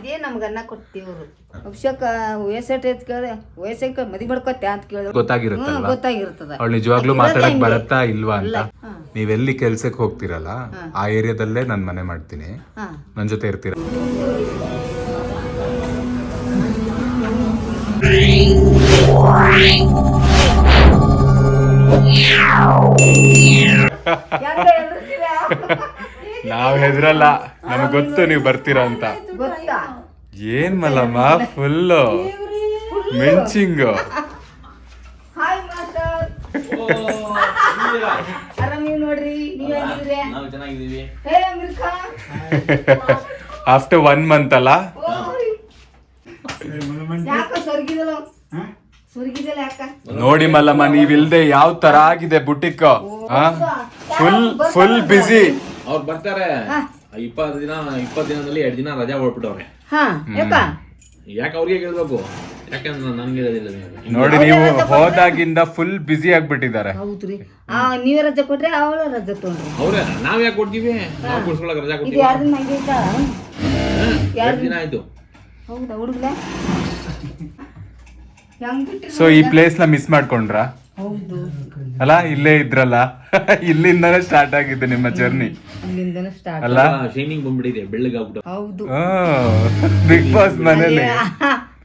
ಇದೇ ನಮ್ಗೆ ಅನ್ನ ಕೊಟ್ಟಿವ್ರು ಅಭಿಷೇಕ ವಯಸ್ಸೆಟ್ ಐತ್ ಕೇಳಿದೆ ವಯಸ್ಸಕ್ಕೆ ಮದಿ ಮಾಡ್ಕೊತ್ತೆ ಅಂತ ಕೇಳಿದ್ರು. ಗೊತ್ತಾಗಿರುತ್ತಲ್ವಾ? ಗೊತ್ತಾಗಿರ್ತದ. ಅವಳು ನಿಜವಾಗ್ಲೂ ಮಾತಾಡಕ್. ಬರತ್ತಾ ಇಲ್ವಾ ಅಂತ. ನೀವೆಲ್ಲಿ ಕೆಲ್ಸಕ್ಕೆ ಹೋಗ್ತಿರಲ್ಲ ಆ ಏರಿಯಾದಲ್ಲೇ ನಾನು ಮನೆ ಮಾಡ್ತೀನಿ. ಹಾ. ನನ್ನ ಜೊತೆ ಇರ್ತೀರ? ಹೆಂಗ? ನಾವ್ ಹೆದ್ರಲ್ಲ. ನಮಗ್ ಗೊತ್ತು ನೀವು ಬರ್ತೀರಾ ಅಂತ. ಗೊತ್ತಾ? ಏನ್ Mallamma? Full. Matching. Hi master. ಆರಾಮೀವ್ ನೋಡ್ರಿ? ನೀವ್ ಹೆಂಗಿದ್ರಿ ನಾವು ಚೆನ್ನಾಗಿದ್ದೀವಿ. ಹೇ ಅಮಿರ್ಖಾ ಆಫ್ಟರ್ ಒನ್ ಮಂತ್ ಅಲ್ಲ? ಓಯ್. ಯಾಕ ಸ್ವರ್ಗಿದಲ್ಲ? ಸ್ವರ್ಗಿದಲ್ಲ ಯಾಕ? ನೋಡಿ ಮಲ್ಲಮ್ಮ ನೀವಿಲ್ದೆ ಯಾವ ತರ ಆಗಿದೆ ಬುಟಿಕ್. ಫುಲ್ ಫುಲ್ ಬಿಸಿ ಅವ್ರು ಬರ್ತಾರೆ. ಇಪ್ಪತ್ತು ದಿನ ಇಪ್ಪತ್ತು ದಿನದಲ್ಲಿ ಎರಡು ದಿನ ರಜಾ ಹೊಡ್ಬಿಟ್ಟವ್ರೆ ಹಾ ಯಾಕ ಯಾಕೆ ಅವ್ರಿಗೆ ಕೇಳ್ಬೇಕು ಯಾಕಂದ್ರೆ ನನಗೆ ನೀವು ನೋಡಿ ನೀವು ಹೋದಾಗಿಂದ ಫುಲ್ ಬಿಸಿ ಆಗ್ಬಿಟ್ಟಿದ್ದಾರೆ. ಹೌದ್ರಿ. ಆ ನೀವೇ ರಜೆ ಕೊಟ್ರೆ ಅವಳು ರಜೆ ತೊಗೊಂಡ್ರಿ. ಅವ್ರೆ ನಾವ್ ಯಾಕೆ ಕೊಡ್ತೀವಿ? ನಾವು ಕೊಡ್ಸ್ಕೊಳಕ್ ರಜಾ ಇದು ಕೊಡ್ತೀವಿ. ಯಾರ ದಿನ ಹಂಗೆ ಐತಾ ಎರಡು ದಿನ ಆಯ್ತು. ಹೌದಾ ಹುಡುಗ್ಲೆ? ಹೆಂಗ್ ಬಿಟ್ರಿ ಸೊ ಈ ಪ್ಲೇಸ್ನ ಮಿಸ್ ಮಾಡ್ಕೊಂಡ್ರ? ಅಲ್ಲ ಇಲ್ಲೇ ಇದ್ರಲ್ಲ? ಇಲ್ಲಿಂದಾನೇ ಸ್ಟಾರ್ಟ್ ಆಗಿದ್ದು ನಿಮ್ಮ ಜರ್ನಿ ಅಲ್ಲಿಂದನೇ ಸ್ಟಾರ್ಟ್ ಅಲ್ಲ? ಶೈನಿಂಗ್ ಬಂದ್ಬಿಟ್ಟಿದೆ ಬೆಳ್ಳಗಾಗ್ಬಿಟ್ಟು. ಹೌದು. ಬಿಗ್ ಬಾಸ್ ಮನೇಲಿ.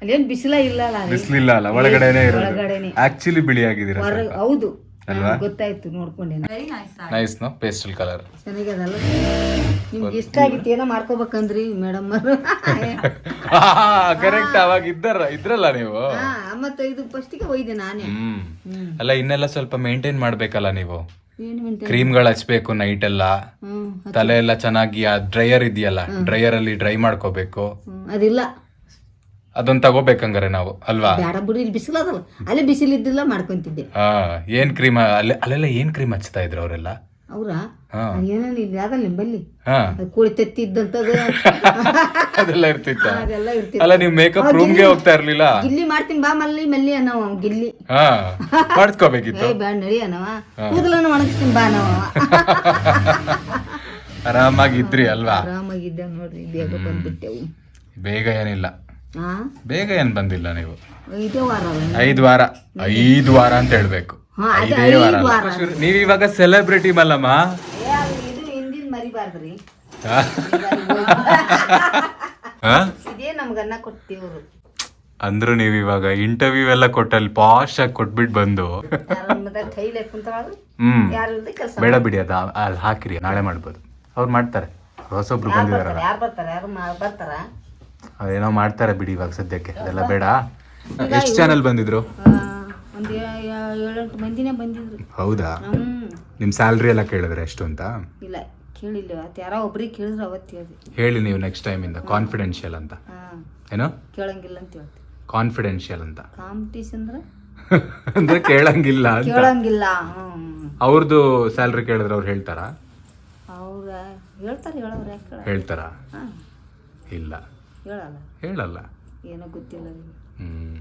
ಅಲ್ಲೇನ್ ಬಿಸಿಲ ಇಲ್ಲ ಅಲ್ಲ? ಅಲ್ಲಿ. ಅಲ್ಲ ಒಳಗಡೆನೆ ಇರೋದು. ಒಳಗಡೆನೆ. ಆಕ್ಚುಲಿ ಬಿಳಿ ಆಗಿದ್ದೀರಾ ಹೌದು. ಅಲ್ವಾ? ಗೊತ್ತಾಯ್ತು ನೋಡ್ಕೊಂಡೆ ನೈಸ್ ನೋ ಪೇಸ್ಟಲ್ ಕಲರ್ ಚೆನ್ನಾಗ್ಯದಲ್ಲ ನಿಮ್ಗೆ ಇಷ್ಟ ಆಗಿತ್ತು ಏನೋ ಮಾಡ್ಕೋಬೇಕಂದ್ರಿ ಮೇಡಮ್ ಕರೆಕ್ಟ್ ಅವಾಗ ಇದ್ದಾರ ಇದ್ರಲ್ಲ ನೀವು? ಹಾ ಮತ್ತೆ ಇದು ಫಸ್ಟಿಗೆ ಒಯ್ದೆ ನಾನೇ. ಅಲ್ಲ ಇನ್ನೆಲ್ಲ ಸ್ವಲ್ಪ ಮೇಂಟೈನ್ ಮಾಡ್ಬೇಕಲ್ಲ ನೀವು? ಕ್ರೀಮ್ಗಳು ಹಚ್ಬೇಕು ನೈಟ್ ಎಲ್ಲ. ತಲೆ ಎಲ್ಲ ಚೆನ್ನಾಗಿ ಆ ಡ್ರೈಯರ್ ಇದೆಯಲ್ಲ ಡ್ರೈಯರ್ ಅಲ್ಲಿ ಡ್ರೈ ಮಾಡ್ಕೋಬೇಕು. ಅದಿಲ್ಲ. ಅದೊಂದ್ ತಗೋಬೇಕಂಗಾರೆ ನಾವು ಅಲ್ವಾ? ಬೇಡ ಬಿಡಿ ಇಲ್ಲಿ ಬಿಸಿಲು ಅದಲ್ಲ ಅಲ್ಲೇ ಬಿಸಿಲು ಇದ್ದಿಲ್ಲ ಮಾಡ್ಕೊಂತಿದ್ದೆ. ಹಾ ಏನ್ ಕ್ರೀಮ್ ಅಲ್ಲೇ ಅಲ್ಲೆಲ್ಲ ಏನ್ ಕ್ರೀಮ್ ಹಚ್ತಾ ಇದ್ರು ಅವರೆಲ್ಲ? ಅವ್ರ? ಹಾ. ಏನೇನು ಇಲ್ಲ ಅದಲ್ಲ ನಿಂಬಲ್ಲಿ? ಹಾ. ಕೋಳಿ ತೆತ್ತಿದ್ದಂತದ ಅದೆಲ್ಲ ಇರ್ತಿತ್ತ? ಅದೆಲ್ಲ ಇರ್ತಿತ್ತು. ಅಲ್ಲ ನೀವು ಮೇಕಪ್ ರೂಮ್ಗೆ ಹೋಗ್ತಾ ಇರ್ಲಿಲ್ಲ? ಇಲ್ಲಿ ಮಾಡ್ತೀನಿ ಬಾ ಮಲ್ಲಿ ಮಲ್ಲಿ ಅನ್ನವ ಅವ ಗಿಲ್ಲಿ. ಹಾ ಮಾಡಿಸ್ಕೋಬೇಕಿತ್ತು. ಏ ಬ್ಯಾಡ ನಡಿ ಅನ್ನವ ಕೂದಲನ್ನು ಒಣಗಿಸ್ತೀನಿ ಬಾ ಅನ್ನವ ಆರಾಮಾಗಿದ್ರಿ ಅಲ್ವಾ? ಆರಾಮಾಗಿದ್ದ ನೋಡ್ರಿ ಬೇಗ ಬಂದ್ಬಿಟ್ಟೆವು. ಬೇಗ ಏನಿಲ್ಲ. ಬೇಗ ಏನ್ ಬಂದಿಲ್ಲ ನೀವು? ಐದು ವಾರ. ಐದು ವಾರ ಅಂತ ಹೇಳ್ಬೇಕು. ಐದೇ ವಾರ ನೀವ್ ಇವಾಗ ಸೆಲೆಬ್ರಿಟಿ ಮಲ್ಲಮ್ಮ? ಅಂದ್ರು ನೀವ್ ಇವಾಗ ಇಂಟರ್ವ್ಯೂ ಎಲ್ಲ ಕೊಟ್ಟಲ್ಲಿ ಪಾಶ್ ಆಗಿ ಕೊಟ್ಬಿಟ್ ಬಂದು. ಹ್ಮ್. ಬೇಡ ಬಿಡಿ ಅದ ಅಲ್ಲಿ ಹಾಕಿರಿ ನಾಳೆ ಮಾಡ್ಬೋದು. ಅವ್ರು ಮಾಡ್ತಾರೆ. ಹೊಸೊಬ್ರು ಬಂದಿದಾರಲ್ಲ. ಅದೇನೋ ಮಾಡ್ತಾರೆ ಬಿಡಿ ಇವಾಗ ಸದ್ಯಕ್ಕೆ. ಅದೆಲ್ಲ ಬೇಡ. ಎಷ್ಟು ಚಾನಲ್ ಬಂದಿದ್ರು? ಒಂದು ಏಳೆಂಟು ಮಂದಿನೇ ಬಂದಿದ್ರು. ಹೌದಾ? ನಿಮ್ಮ ನಿಮ್ ಸ್ಯಾಲ್ರಿ ಎಲ್ಲ ಕೇಳಿದ್ರೆ ಎಷ್ಟು ಅಂತ? ಇಲ್ಲ ಕೇಳಿಲ್ಲ. ಯಾರೋ ಒಬ್ರಿಗೆ ಕೇಳಿದ್ರು ಅವತ್ತು ಹೇಳಿ ಹೇಳಿ ನೀವು ನೆಕ್ಸ್ಟ್ ಟೈಮ್ ಇಂದ ಕಾನ್ಫಿಡೆನ್ಷಿಯಲ್ ಅಂತ. ಏನೋ? ಕೇಳಂಗಿಲ್ಲ ಅಂತ ಹೇಳ್ತೀವಿ ಕಾನ್ಫಿಡೆನ್ಷಿಯಲ್ ಅಂತ. ಕಾಂಪಿಟೇಷನ್ ಅಂದ್ರೆ? ಅಂದ್ರೆ ಕೇಳಂಗಿಲ್ಲ ಕೇಳಂಗಿಲ್ಲ. ಅವ್ರದ್ದು ಸ್ಯಾಲ್ರಿ ಕೇಳಿದ್ರೆ ಅವ್ರು ಹೇಳ್ತಾರ? ಅವ್ರ ಹೇಳ್ತಾರೆ ಹೇಳವ್ರ ಯಾಕೆ ಹೇಳ್ತಾರಾ? ಹೇಳ್ತಾರ ಇಲ್ಲ. ಹೇಳಲ್ಲ? ಹೇಳಲ್ಲ. ಏನೋ ಗೊತ್ತಿಲ್ಲ. ಹ್ಮ್.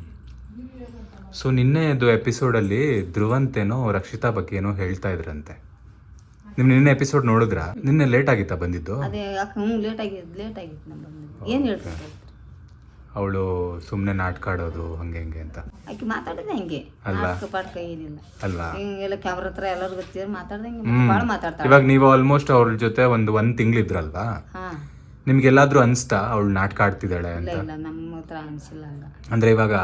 ಸೊ ನಿನ್ನೆದು ಎಪಿಸೋಡಲ್ಲಿ ಧ್ರುವಂತೇನೋ ರಕ್ಷಿತಾ ಬಗ್ಗೆ ಏನೋ ಹೇಳ್ತಾ ಇದ್ರಂತೆ. ನಿಮ್ ನಿನ್ನೆ ಎಪಿಸೋಡ್ ನೋಡಿದ್ರ? ನಿನ್ನೆ ಲೇಟ್ ಆಗಿತ್ತಾ ಬಂದಿದ್ದು? ಅದೇ ಯಾಕೆ ಹ್ಞೂ ಲೇಟ್ ಆಗಿದ್ದು ಲೇಟ್ ಆಗಿತ್ತು ನಮ್ಮ ಬಂದಿದ್ದು. ಏನು ಹೇಳ್ತಾರೆ? ಅವಳು ಸುಮ್ಮನೆ ನಾಟಕ ಆಡೋದು ಹಂಗೆ ಹಂಗೆ ಅಂತ. ಆಕೆ ಮಾತಾಡಿದೆ ಹಂಗೆ. ಅಲ್ವಾ? ನಾಟಕ ಪಾಟ್ಕ ಏನಿಲ್ಲ. ಅಲ್ವಾ ಹಿಂಗೆಲ್ಲ ಕ್ಯಾಮ್ರ ಹತ್ರ ಎಲ್ಲರೂ ಗೊತ್ತಿದ್ರೆ ಮಾತಾಡ್ದಂಗೆ. ಭಾಳ ಮಾತಾಡ್ತಾಳೆ. ಇವಾಗ ನೀವು ಆಲ್ಮೋಸ್ಟ್ ಅವ್ರ ಜೊತೆ ಒಂದು ಒಂದ್ ತಿಂಗಳಿದ್ರಲ್ವಾ? ಹಾ. ನಿಮ್ಗೆಲ್ಲಾದ್ರೂ ಅನ್ಸ್ತಾ ಅವಳು ನಾಟಕ ಆಡ್ತಿದ್ದಾಳೆ ಇಲ್ಲ ಅಂತ? ಇಲ್ಲ ನಮ್ಮ ಹತ್ರ ಅನ್ಸಿಲ್ಲ ಹಂಗ. ಅಂದ್ರೆ ಇವಾಗ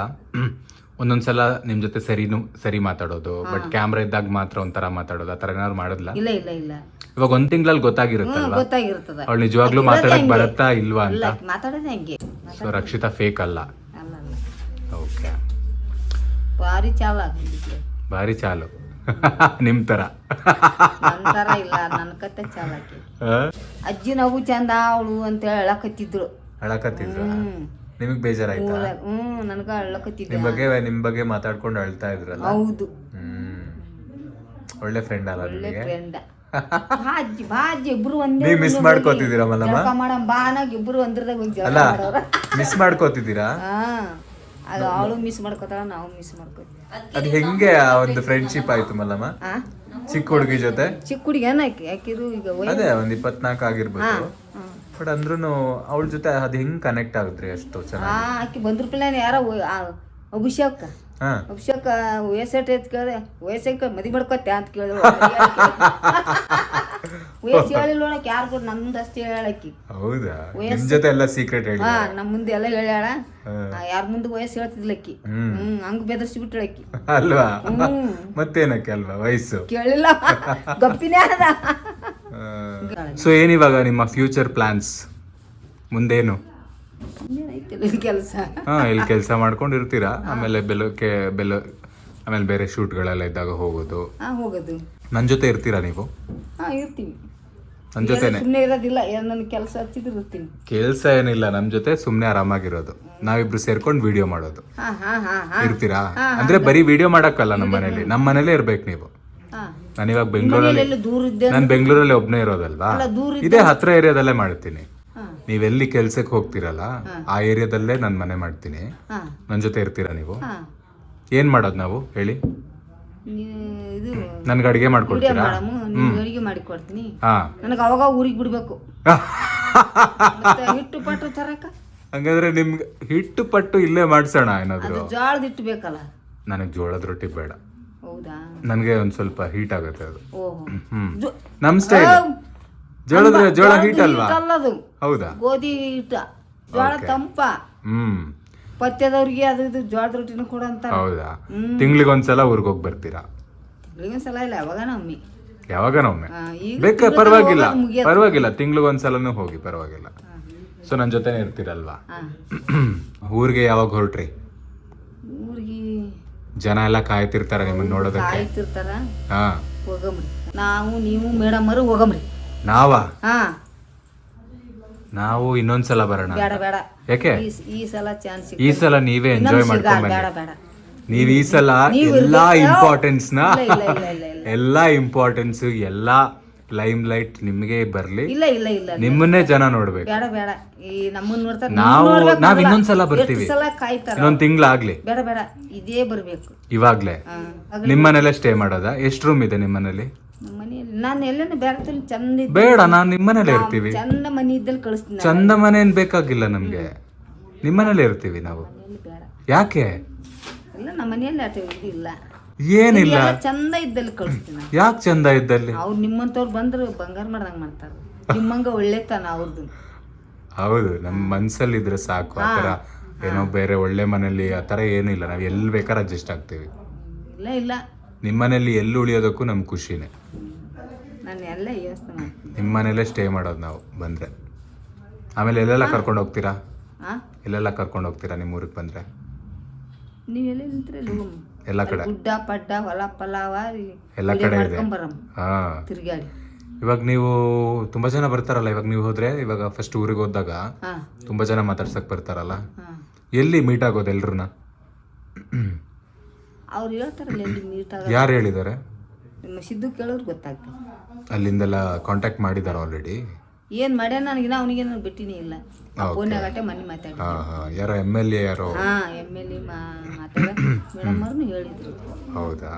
ಒಂದೊಂದ್ಸಲ ನಿಮ್ ಜೊತೆ ಸರಿನು ಸರಿ ಮಾತಾಡೋದು ಬಟ್ ಕ್ಯಾಮ್ರಾ ಇದ್ದಾಗ ಮಾತ್ರ ಒಂಥರ ಮಾತಾಡೋದು ಆ ತರ ಏನಾದ್ರು ಮಾಡೋದಿಲ್ಲ ಇಲ್ಲ ಇಲ್ಲ ಇಲ್ಲ. ಇವಾಗ ಒಂದ್ ತಿಂಗಳಲ್ಲಿ ಗೊತ್ತಾಗಿರುತ್ತೆ ಗೊತ್ತಾಗಿರುತ್ತಲ್ವಾ ಗೊತ್ತಾಗಿರ್ತದ ಅವಳು ನಿಜವಾಗ್ಲೂ ಮಾತಾಡಕ್. ಬರತ್ತಾ ಇಲ್ವಾ ಅಂತ? ಆಕೆ ಮಾತಾಡೋದೇ ಹಂಗೆ. ಸೊ ರಕ್ಷಿತಾ ಫೇಕ್ ಅಲ್ಲ. ಅಲ್ಲ ಅಲ್ಲ. ಓಕೆ ಭಾರಿ ಚಾಲ ಭಾರಿ ಚಾಲು. ನಿಮ್ ತರ. ನಂತರ ಇಲ್ಲ ನನ್ನ ಕತೆ ಚಾಲ ಆಕಿ ಅಜ್ಜಿ ನಗು ಚಂದ ಅವಳು ಅಂತ ಹೇಳಕತ್ತಿದ್ರು ಹೇಳಕತ್ತಿದ್ರು ನಿಮಗ್ ಬೇಜಾರಾಯ್ತು? ಹ್ಮ್ ನನಗ ಅಳ್ಳಕತ್ತಿದ್ದೆ ನಿಮ್ ಬಗ್ಗೆ ನಿಮ್ ಬಗ್ಗೆ ಮಾತಾಡ್ಕೊಂಡು ಅಳ್ತಾ ಇದ್ರಲ್ಲ? ಹೌದು. ಹ್ಮ್. ಒಳ್ಳೆ ಫ್ರೆಂಡ್ ಅಲ್ಲ ಒಳ್ಳೆ ನಿಮಗೆ? ಫ್ರೆಂಡ್ ಬಾ ಅಜ್ಜಿ ಬಾ ಅಜ್ಜಿ ಇಬ್ರು ಒಂದೇ ನೀವ್ miss ಮಾಡ್ಕೊತಿದ್ದೀರಾ ಮಲ್ಲಮ್ಮ? ಮಾಡಮ್ ಬಾ ಅನ್ನಾಗ ಇಬ್ರು ಒಂದ್ರದಾಗ ಹೋಗಿ ಜಳಕ ಅಲ್ಲ ಮಾಡೋರ. ಮಿಸ್ ಮಾಡ್ಕೋತಿದ್ದೀರಾ? ಹಾ. ಅದು ಅವಳು ಮಿಸ್ ಮಾಡ್ಕೋತಾಳ ನಾವು ಮಿಸ್ ಮಾಡ್ಕೋತೀವಿ. ಅದು ಹೆಂಗೆ ಆ ಒಂದು ಫ್ರೆಂಡ್ಶಿಪ್ ಆಯ್ತು ಮಲ್ಲಮ್ಮ? ಆ? ಚಿಕ್ಕ ಹುಡುಗಿ ಜೊತೆ? ಚಿಕ್ಕ ಹುಡುಗಿ ಏನ್ ಆಕಿ ಆಕಿರು ಈಗ ವಯ ಅದೇ ಒಂದ್ ಇಪ್ಪತ್ನಾಲ್ಕು ಆಗಿರ್ಬೋದು. ಬಟ್ ಅಂದ್ರೂ ಅವಳ ಜೊತೆ ಅದು ಹೆಂಗ್ ಕನೆಕ್ಟ್ ಆಗುತ್ತೆ ಅಷ್ಟು ಆ ಚೆನ್ನಾಗಿ ಆಕಿ ಬಂದ್ರ ಯಾರ ಅಭಿಷೇಕ. ಹಾ. ಅಭಿಷೇಕ ವಯಸ್ಸೆಟ್ ಅಂತ ಕೇಳಿದೆ ವಯಸ್ಸಕ್ಕೆ ಮದಿ ಮಾಡ್ಕೊತ್ತೆ ಅಂತ ಕೇಳಿದ್ರು ವಯಸ್ಸು ಹೇಳಿಲ್ಲ ನೋಡಕ್ ಯಾರು ಗೊತ್ತು ನಮ್ಮ ಮುಂದೆ ಅಷ್ಟೇ ಹೇಳಕ್ಕಿ ಹೌದಾ? ನಿಮ್ ಜೊತೆ ಎಲ್ಲ ಸೀಕ್ರೆಟ್ ಹೇಳಿ. ಹಾ ನಮ್ಮ ಮುಂದೆ ಎಲ್ಲ ಹೇಳ್ಯಾಳ. ಯಾರ ಮುಂದೆ ವಯಸ್ಸು ಹೇಳ್ತಿದ್ಲಕ್ಕಿ. ಹ್ಮ್. ಹಂಗ್ ಬೆದರ್ಸಿ ಬಿಟ್ಟಳಕ್ಕಿ ಅಲ್ವಾ ಮತ್ತೇನಕ್ಕೆ ಅಲ್ವಾ ವಯಸ್ಸು? ಕೇಳಿಲ್ಲ. ಗಪ್ಪಿನೇ ಅದ ಸೊ ಏನಿವಾಗ ನಿಮ್ಮ ಫ್ಯೂಚರ್ ಪ್ಲಾನ್ಸ್ ಮುಂದೇನು? ಇಲ್ಲಿ ಕೆಲಸ. ಹಾ ಇಲ್ಲಿ ಕೆಲಸ ಮಾಡ್ಕೊಂಡಿರ್ತೀರಾ? ಆಮೇಲೆ ಬೆಲಕ್ಕೆ ಬೆಲ ಆಮೇಲೆ ಬೇರೆ ಶೂಟ್ಗಳೆಲ್ಲ ಇದ್ದಾಗ ಹೋಗೋದು. ಹೋಗೋದು. ನನ್ನ ಜೊತೆ ಇರ್ತೀರಾ ನೀವು? ಹಾ ಇರ್ತೀವಿ ನನ್ನ ಜೊತೆನೆ? ಸುಮ್ಮನೆ ಇರೋದಿಲ್ಲ ಏನ್ ನನ್ ಕೆಲಸ ಹಚ್ಚಿದ್ರು ಇರ್ತೀನಿ. ಕೆಲಸ ಏನಿಲ್ಲ ನಮ್ಮ ಜೊತೆ ಸುಮ್ಮನೆ ಆರಾಮಾಗಿರೋದು. ನಾವಿಬ್ರು ಸೇರ್ಕೊಂಡು ವಿಡಿಯೋ ಮಾಡೋದು. ಹಾ ಹಾ ಹಾ ಹಾ. ಇರ್ತೀರಾ? ಅಂದ್ರೆ ಬರೀ ವಿಡಿಯೋ ಮಾಡಕ್ಕಲ್ಲ ನಮ್ಮ ಮನೇಲಿ. ನಮ್ಮ ಮನೇಲೇ ಇರ್ಬೇಕು ನೀವು. ಹಾ. ನಾನಿವಾಗ ಬೆಂಗಳೂರಲ್ಲಿ ಎಲ್ಲ ದೂರ ಇದ್ದೆ ನಾನು ಬೆಂಗಳೂರಲ್ಲಿ ಒಬ್ಬನೇ ಇರೋದಲ್ವಾ? ಅಲ್ಲ, ದೂರ ಇದೇ ಹತ್ರ ಏರಿಯಾದಲ್ಲೇ ಮಾಡ್ತೀನಿ. ಹಾ. ನೀವೆಲ್ಲಿ ಕೆಲ್ಸಕ್ಕೆ ಹೋಗ್ತೀರಲ್ಲ ಆ ಏರಿಯಾದಲ್ಲೇ ನಾನು ಮನೆ ಮಾಡ್ತೀನಿ. ಹಾ. ನನ್ನ ಜೊತೆ ಇರ್ತೀರಾ ನೀವು? ಹಾ. ಏನ್ ಮಾಡೋದು ನಾವು ಹೇಳಿ? ಇದು ನನ್ಗೆ ಅಡಿಗೆ ಮಾಡ್ಕೊಡ್ತೀರಾ? ಮಾಡಮು ನಿಮ್ಗೆ ಅಡಿಗೆ ಮಾಡಿ ಕೊಡ್ತೀನಿ ಹಾ. ನನಗೆ ಅವಾಗ ಊರಿಗೆ ಬಿಡ್ಬೇಕು. ಮತ್ತೆ ಹಿಟ್ಟು ಪಟ್ಟು ತರಕ? ಹಂಗಂದ್ರೆ ನಿಮ್ಗೆ ಹಿಟ್ಟು ಪಟ್ಟು ಇಲ್ಲೇ ಮಾಡ್ಸೋಣ ಏನಾದ್ರು? ಅದು ಜೋಳದ ಹಿಟ್ಟು ಬೇಕಲ್ಲ? ನನಗೆ ಜೋಳದ ರೊಟ್ಟಿ ಬೇಡ. ಹೌದಾ? ನನಗೆ ಒಂದ್ ಸ್ವಲ್ಪ ಹೀಟ್ ಆಗುತ್ತೆ ಅದು. ಓಹೋ. ಹ್ಮ್. ಜೋ- ನಮ್ ಸ್ಟೈಲ್ ಜೋಳದ ಜೋಳ ಜೋಳದ ಹೀಟ್ ಅಲ್ವಾ ಹೌದಾ? ಗೋಧಿ ಹಿಟ್ಟ ಜೋಳ Okay. ತಂಪ. ಹ್ಮ್. ಪಥ್ಯದವ್ರಿಗೆ ಅದು ಇದು ಜೋಳದ ರೊಟ್ಟಿನೂ ಕೂಡ ಅಂತ ಹೌದಾ? ತಿಂಗಳಿಗೆ ಒಂದ್ಸಲ ಊರಿಗೆ ಹೋಗಿ ಬರ್ತೀರಾ? ಸಲ ಇಲ್ಲ ಯಾವಾಗ ಒಮ್ಮೆ. ಯಾವಾಗನೊಮ್ಮೆ ಬೇಕಾ ಪರವಾಗಿಲ್ಲ. ಪರವಾಗಿಲ್ಲ ತಿಂಗ್ಳಿಗೆ ಒಂದ್ಸಲನೂ ಹೋಗಿ ಪರವಾಗಿಲ್ಲ. ಸೊ ನನ್ನ ಜೊತೆನೇ ಇರ್ತೀರಲ್ವಾ? ಊರಿಗೆ ಯಾವಾಗ ಹೊರಟ್ರಿ? ಊರಿಗೆ ಜನ ಎಲ್ಲ ಕಾಯ್ತಿರ್ತಾರ ನಿಮ್ಮನ್ನ ನೋಡೋದಕ್ಕೆ? ಕಾಯ್ತಿರ್ತಾರ. ಹಾ. ಹೋಗಮ್ರಿ. ನಾವು ನೀವು ಮೇಡಮರು ಹೋಗಮ್ರಿ. ನಾವಾ? ಹಾ. ನಾವು ಇನ್ನೊಂದ್ಸಲ ಬರೋಣ ಬೇಡ ಬೇಡ. ಯಾಕೆ? ಈ ಈ ಸಲ ಚಾನ್ಸ್ ಈ ಸಲ ನೀವೇ ಎಂಜಾಯ್ ಮಾಡ್ಕೊಂಡ್ ಬೇಡ ಬನ್ನಿ. ಬೇಡ. ನೀವ್ ಈ ಸಲ ಎಲ್ಲಾ. ಇಂಪಾರ್ಟೆನ್ಸ್ನ ಇಲ್ಲ ಇಲ್ಲ ಇಲ್ಲ ಇಲ್ಲ. ಎಲ್ಲಾ ಇಂಪಾರ್ಟೆನ್ಸ್ ಎಲ್ಲಾ ಲೈಮ್ ಲೈಟ್ ನಿಮ್ಗೆ ಬರ್ಲಿ. ಇಲ್ಲ ಇಲ್ಲ ಇಲ್ಲ ನಿಮ್ಮನ್ನೇ ಜನ ನೋಡ್ಬೇಕು. ಬೇಡ ಬೇಡ. ಈ ನಮ್ಮನ್ನ ನೋಡ್ತಾರ ನಾವು ನಾವ್ ಇನ್ನೊಂದ್ಸಲ ಬರ್ತೀವಿ. ಸಲ ಕಾಯ್ತಾರ. ಇನ್ನೊಂದ್ ತಿಂಗ್ಳಾಗ್ಲಿ. ಬೇಡ ಬೇಡ. ಇದೇ ಬರ್ಬೇಕು. ಇವಾಗ್ಲೇ. ಹಾ ಸ್ಟೇ ಮಾಡೋದಾ? ಎಷ್ಟು ರೂಮ್ ಇದೆ ನಿಮ್ಮನೇಲಿ? ನಮ್ಮ ಮನೆಯಲ್ಲಿ. ನಾನು ಎಲ್ಲೇನು ಬೇರೆ ಚಂದ ಬೇಡ ನಾವು ನಿಮ್ಮನೇಲೆ ಇರ್ತೀವಿ. ಚಂದ ಮನೆ ಇದ್ದಲ್ಲಿ ಕಳಿಸ್ತೀನಿ ಚಂದ ಮನೆ ಏನ್ ಬೇಕಾಗಿಲ್ಲ ನಮ್ಗೆ. ನಿಮ್ಮನೇಲೆ ಇರ್ತೀವಿ ನಾವು. ಬೇಡ. ಯಾಕೆ? ಇಲ್ಲ ನಮ್ಮ ಮನೆಯಲ್ಲಿ ಇಲ್ಲ. ಏನಿಲ್ಲ. ಚಂದ ಇದ್ದಲ್ಲಿ ಕಳಿಸ್ತೀನಿ. ಯಾಕೆ ಚಂದ ಇದ್ದಲ್ಲಿ? ಅವ್ರು ನಿಮ್ಮಂತವ್ರು ಬಂದ್ರೆ ಬಂಗಾರ ಮಾಡ್ದಂಗ ಮಾಡ್ತಾರೆ. ನಿಮ್ಮಂಗ ಒಳ್ಳೆತನ ಅವ್ರದ್ದು ಹೌದು ನಮ್ ಮನ್ಸಲ್ಲಿ ಇದ್ರೆ ಸಾಕು ಆತರ ಏನೋ ಬೇರೆ ಒಳ್ಳೆ ಮನೇಲಿ ಆತರ ಏನಿಲ್ಲ. ನಾವ್ ಎಲ್ಲಿ ಬೇಕಾದ್ರೆ ಅಡ್ಜಸ್ಟ್ ಆಗ್ತೀವಿ. ಇಲ್ಲ ಇಲ್ಲ. ನಿಮ್ಮನೇಲಿ ಎಲ್ಲಿ ಉಳಿಯೋದಕ್ಕೂ ನಮ್ಗೆ ಖುಷಿನೇ. ನಾನು ಎಲ್ಲ ಯೋಚನೆ ಮಾಡ್ತೀನಿ. ಸ್ಟೇ ಮಾಡೋದು ನಾವು ಬಂದ್ರೆ. ಆಮೇಲೆ ಎಲ್ಲೆಲ್ಲ ಕರ್ಕೊಂಡು ಹೋಗ್ತೀರಾ? ಆ? ಎಲ್ಲೆಲ್ಲ ಕರ್ಕೊಂಡು ಹೋಗ್ತೀರಾ ನಿಮ್ಮ ಊರಿಗೆ ಬಂದ್ರೆ? ನೀವೆಲ್ಲ ನಿಂತ್ರೆ ಎಲ್ಲ ಕಡೆ. ಗುಡ್ಡ ಪಡ್ಡ ಹೊಲ ಪಲಾವ ಎಲ್ಲ ಕಡೆ ಇದೆ. ಮಾಡ್ಕೊಂಬರಮ್ ಹಾ. ತಿರ್ಗಾಡಿ ಇವಾಗ ನೀವು ತುಂಬಾ ಜನ ಬರ್ತಾರಲ್ಲ ಇವಾಗ ನೀವು ಹೋದ್ರೆ ಇವಾಗ ಫಸ್ಟ್ ಊರಿಗೆ ಹೋದಾಗ ಹಾ. ತುಂಬಾ ಜನ ಮಾತಾಡ್ಸಕ್ ಬರ್ತಾರಲ್ಲ. ಹಾ. ಎಲ್ಲಿ ಮೀಟ್ ಆಗೋದು ಎಲ್ರನ್ನ? ಅವ್ರು ಹೇಳ್ತಾರಲ್ಲ ಎಲ್ಲಿ ಮೀಟ್ ಆಗ ಯಾರು ಹೇಳಿದ್ದಾರೆ? ನಿಮ್ಮ ಸಿದ್ದು ಕೇಳೋರು ಗೊತ್ತಾಗ್ತದೆ. ಅಲ್ಲಿಂದೆಲ್ಲ ಕಾಂಟ್ಯಾಕ್ಟ್ ಮಾಡಿದ್ದಾರೆ ಆಲ್ರೆಡಿ ಏನು ಮಾಡ್ಯಾನ? ನನಗಿನ ನಾನು ಬಿಟ್ಟಿನೇ ಇಲ್ಲ. ಫೋನ್ ಮನೆ ಮಾತಾಡಿ ಹಾಂ ಹಾಂ. ಯಾರೋ ಎಂ ಎಲ್ ಎ ಯಾರೋ? ಹಾಂ ಎಂ ಎಲ್ ಎ ಮಾತಾಡ ಮೇಡಮ್ ಅವ್ರನ್ನು ಹೇಳಿದ್ರು. ಹೌದಾ?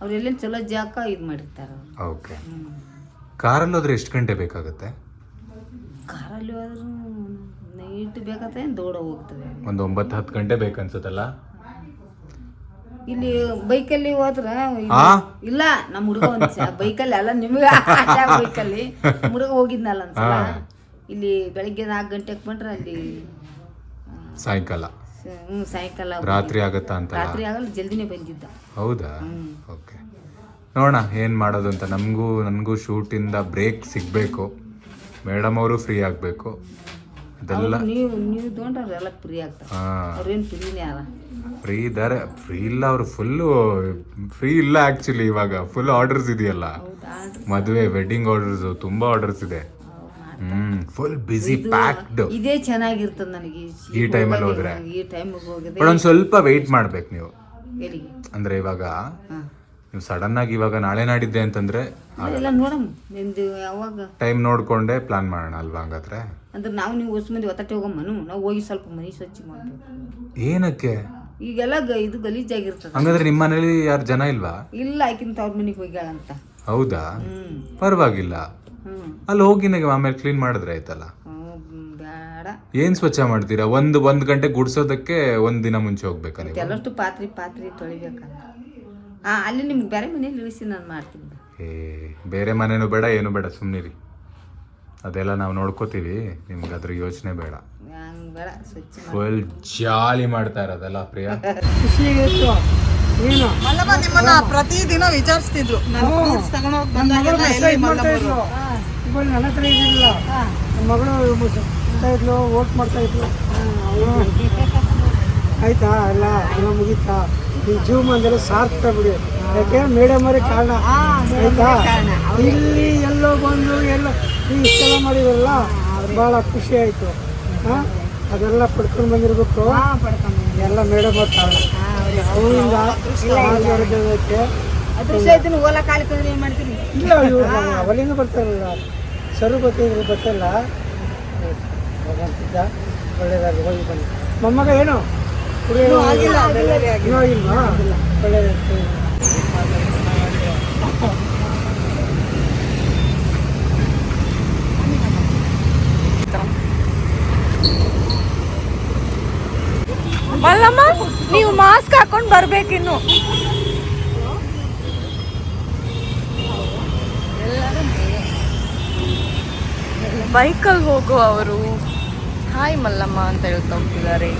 ಅವ್ರು ಎಲ್ಲೇನು ಚಲೋ ಜಾಕ ಇದು ಮಾಡಿರ್ತಾರೆ ಓಕೆ ಕಾರಲ್ಲಿ ಹೋದ್ರೆ ಎಷ್ಟು ಗಂಟೆ ಬೇಕಾಗುತ್ತೆ? ಕಾರಲ್ಲಿ ಹೋದ್ರೂ ನೈಟ್ ಬೇಕಾದ್ರೆ ದೌಡ ಹೋಗ್ತದೆ. ಒಂದು ಒಂಬತ್ತು ಹತ್ತು ಗಂಟೆ ಬೇಕನ್ಸುತ್ತಲ್ಲ? ಇಲ್ಲಿ ಬೈಕಲ್ಲಿ ಹೋದ್ರ ಇಲ್ಲ ನಮ್ಮ ಹುಡುಗ ಒಂದ್ ಬೈಕಲ್ಲಿ ಅಲ್ಲ ನಿಮ್ಗೆ ಬೈಕಲ್ಲಿ ಹುಡುಗ ಹೋಗಿದ್ನಲ್ಲ ಒಂದ್ಸಲ. ಇಲ್ಲಿ ಬೆಳಿಗ್ಗೆ ನಾಲ್ಕು ಗಂಟೆಗೆ ಬಂದ್ರೆ ಅಲ್ಲಿ ಸಾಯಂಕಾಲ. ಹ್ಮ್ ಸಾಯಂಕಾಲ ರಾತ್ರಿ ಆಗತ್ತಾ ಅಂತ ರಾತ್ರಿ ಆಗಲ್ಲ ಜಲ್ದಿನೇ ಬಂದಿದ್ದ. ಹೌದಾ? ಓಕೆ. ನೋಡೋಣ ಏನು ಮಾಡೋದು ಅಂತ. ನಮಗೂ ನನಗೂ ಶೂಟಿಂದ ಬ್ರೇಕ್ ಸಿಗಬೇಕು. ಮೇಡಮ್ ಅವರು ಫ್ರೀ ಆಗಬೇಕು. ಇದೆಲ್ಲ ನೀವು ನೀವು ತೊಗೊಂಡ್ರೆ ಎಲ್ಲ ಫ್ರೀ ಅವ್ರೇನು ಫ್ರೀನೇ ಅಲ್ಲ. ಫ್ರೀ ಇದ್ದಾರೆ. ಫ್ರೀ ಇಲ್ಲ ಅವರು ಫುಲ್ಲು ಫ್ರೀ ಇಲ್ಲ ಆ್ಯಕ್ಚುಲಿ ಇವಾಗ. ಫುಲ್ ಆರ್ಡರ್ಸ್ ಇದೆಯಲ್ಲ. ಮದುವೆ ವೆಡ್ಡಿಂಗ್ ಆರ್ಡರ್ಸ್ ತುಂಬ ಆರ್ಡರ್ಸ್ ಇದೆ. ಹ್ಮ್ ಫುಲ್ ಬಿಸಿ ಪ್ಯಾಕ್ಡ್ ಇದೇ ಚೆನ್ನಾಗಿರ್ತದೆ ನನಗೆ. ಈ ಟೈಮಲ್ಲಿ ಹೋದ್ರೆ. ಈ ಟೈಮಿಗೆ ಬಟ್ ಒಂದು ಸ್ವಲ್ಪ ವೆಯ್ಟ್ ಮಾಡ್ಬೇಕು ನೀವು. ಅಂದ್ರೆ ಇವಾಗ ನೀವು ಸಡನ್ ಆಗಿ ಇವಾಗ ನಾಳೆ ನಾಡಿದ್ದೆ ಅಂತಂದ್ರೆ ಟೈಮ್ ನೋಡ್ಕೊಂಡೆ ಪ್ಲಾನ್ ಮಾಡೋಣ ಅಲ್ವಾ ಹಂಗಾದ್ರೆ? ಅಂದ್ರೆ ನಾವು ನೀವು ಹೊಸ ಮಂದಿ ಒತ್ತಟ್ಟೆ ಹೋಗಮ್ಮನು ನಾವು ಹೋಗಿ ಸ್ವಲ್ಪ ಮನೆ ಸ್ವಚ್ಛ ಮಾಡ್ಬೇಕು. ಏನಕ್ಕೆ? ಈಗೆಲ್ಲ ಗ ಇದು ಗಲೀಜಾಗಿರ್ತದೆ. ಹಂಗಾದ್ರೆ ನಿಮ್ಮ ಮನೇಲಿ ಯಾರು ಜನ ಇಲ್ವಾ? ಇಲ್ಲ ಆಕಿಂತ ಅವ್ರ ಮನೆಗೆ ಹೋಗ್ಯಾಳಂತ. ಹೌದಾ? ಹ್ಮ್. ಪರವಾಗಿಲ್ಲ. ಹ್ಮ್. ಅಲ್ಲಿ ಹೋಗಿ ನನಗೆ ಆಮೇಲೆ ಕ್ಲೀನ್ ಮಾಡಿದ್ರೆ ಆಯ್ತಲ್ಲ? ಹ್ಮ್, ಬೇಡ ಏನ್ ಸ್ವಚ್ಛ ಮಾಡ್ತೀರಾ? ಒಂದು ಒಂದ್ ಗಂಟೆ ಗುಡ್ಸೋದಕ್ಕೆ ಒಂದ್ ದಿನ ಮುಂಚೆ ಹೋಗ್ಬೇಕಾ ನೀವು? ಎಲ್ಲಷ್ಟು ಪಾತ್ರೆ ಪಾತ್ರೆ ತೊಳಿಬೇಕಲ್ಲ ಆ ಅಲ್ಲಿ ನಿಮ್ಗೆ ಬೇರೆ ಮನೇಲಿ ಇಳಿಸಿ ನಾನು ಮಾಡ್ತೀನಿ. ಏ ಬೇರೆ ಮನೇನು ಬೇಡ ಏನು ಬೇಡ ಸುಮ್ಮನಿರಿ ಅದೆಲ್ಲ ನಾವು ನೋಡ್ಕೋತೀವಿ. ನಿಮ್ಗೆ ಅದ್ರ ಯೋಚನೆ ಬೇಡ. ಫುಲ್ ಜಾಲಿ ಮಾಡ್ತಾ ಇರೋದಲ್ಲ ಪ್ರಿಯ? ಮಲ್ಲಮ್ಮ ನಿಮ್ಮನ್ನ ಪ್ರತಿದಿನ ವಿಚಾರಿಸ್ತಿದ್ರು. ನಾನು ಫ್ರೂಟ್ಸ್ ತಗೊಂಡೋಗಿ ಬಂದಾಗೆಲ್ಲ ಎಲ್ಲಿ ಮಲ್ಲಮ್ಮರು ಇವಾಗ ನನ್ನ ಹತ್ರ ಇದಿಲ್ಲ ನಮ್ಮ ಮಗಳು ಮಾಡ್ತಾ ಇದ್ಲು ಓಟ್ ಮಾಡ್ತಾ ಇದ್ಲು. ಆಯ್ತಾ? ಎಲ್ಲ ಎಲ್ಲ ಮುಗೀತಾ? ಜೂಮ್ ಅಂದರೆ ಸಾರ್ಥಕ ಬಿಡಿ. ಯಾಕೆ? ಮೇಡಮರೇ ಕಾರಣ. ಆಯ್ತಾ? ಇಲ್ಲಿ ಎಲ್ಲೋ ಬಂದು ಎಲ್ಲ ಇಷ್ಟೆಲ್ಲ ಮಾಡಿದ್ರಲ್ಲ ಭಾಳ ಖುಷಿ ಆಯಿತು. ಹಾಂ? ಅದೆಲ್ಲ ಪಡ್ಕೊಂಡು ಬಂದಿರ್ಬೇಕು. ಎಲ್ಲ ಮೇಡಮ್ ಮಾಡ್ತೀರಿ? ಇಲ್ಲ ಇವ್ರು ಅವಲಿಂದ ಬರ್ತಾರಲ್ಲ ಸರು ಗೊತ್ತಿದ್ರು ಗೊತ್ತಿಲ್ಲ ಹೋಗಂತಿದ್ದ. ಒಳ್ಳೇದಾಗಿ ಹೋಗಿ ಬನ್ನಿ ಮೊಮ್ಮಗ ಏನು? ಒಳ್ಳೇದಾಗ್ತದೆ ಇನ್ನೂ ಮಲ್ಲಮ್ಮ ಹಾಕೊಂಡು ಬರ್ಬೇಕಿನ್ನು. ಬೈಕಲ್ಲಿ ಹೋಗೋ ಅವರು. ಹಾಯ್ ಮಲ್ಲಮ್ಮ ಅಂತ ಹೇಳ್ತಾ ಹೋಗ್ತಿದ್ದಾರೆ.